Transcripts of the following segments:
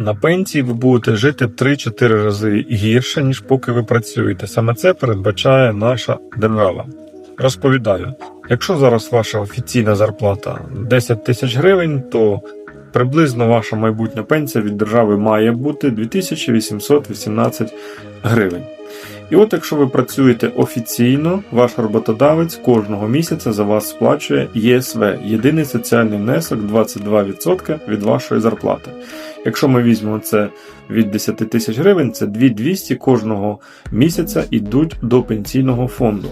На пенсії ви будете жити в 3-4 рази гірше, ніж поки ви працюєте. Саме це передбачає наша держава. Розповідаю, якщо зараз ваша офіційна зарплата 10 тисяч гривень, то приблизно ваша майбутня пенсія від держави має бути 2818 гривень. І от якщо ви працюєте офіційно, ваш роботодавець кожного місяця за вас сплачує ЄСВ єдиний соціальний внесок 22% від вашої зарплати. Якщо ми візьмемо це від 10 тисяч гривень, це 2200 кожного місяця йдуть до пенсійного фонду.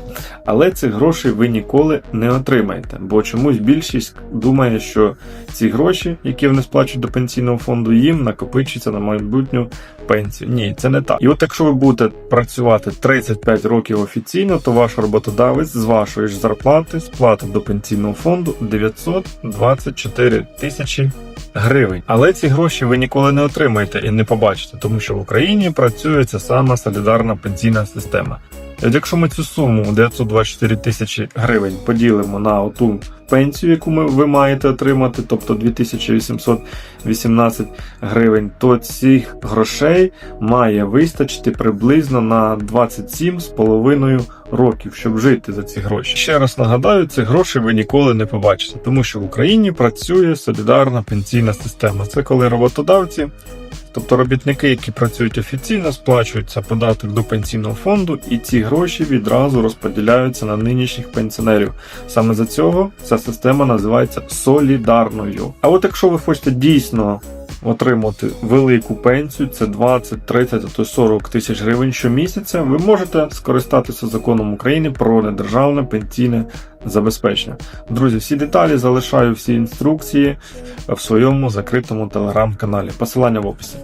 Але цих грошей ви ніколи не отримаєте, бо чомусь більшість думає, що ці гроші, які вони сплачують до пенсійного фонду, їм накопичуються на майбутню пенсію. Ні, це не так. І от якщо ви будете працювати 35 років офіційно, то ваш роботодавець з вашої ж зарплати сплатить до пенсійного фонду 924 тисячі гривень. Але ці гроші ви ніколи не отримаєте і не побачите, тому що в Україні працює ця сама солідарна пенсійна система. От якщо ми цю суму 924 тисячі гривень поділимо на оту пенсію, яку ми, ви маєте отримати, тобто 2818 гривень, то цих грошей має вистачити приблизно на 27,5 років, щоб жити за ці гроші. Ще раз нагадаю, цих грошей ви ніколи не побачите, тому що в Україні працює солідарна пенсійна система. Це коли роботодавці Тобто робітники, які працюють офіційно, сплачуються податок до пенсійного фонду, і ці гроші відразу розподіляються на нинішніх пенсіонерів. Саме за цього ця система називається солідарною. А от якщо ви хочете дійсно отримати велику пенсію, це 20, 30, а то 40 тисяч гривень щомісяця, ви можете скористатися законом України про недержавне пенсійне забезпечення. Друзі, всі деталі залишаю всі інструкції в своєму закритому телеграм-каналі. Посилання в описі.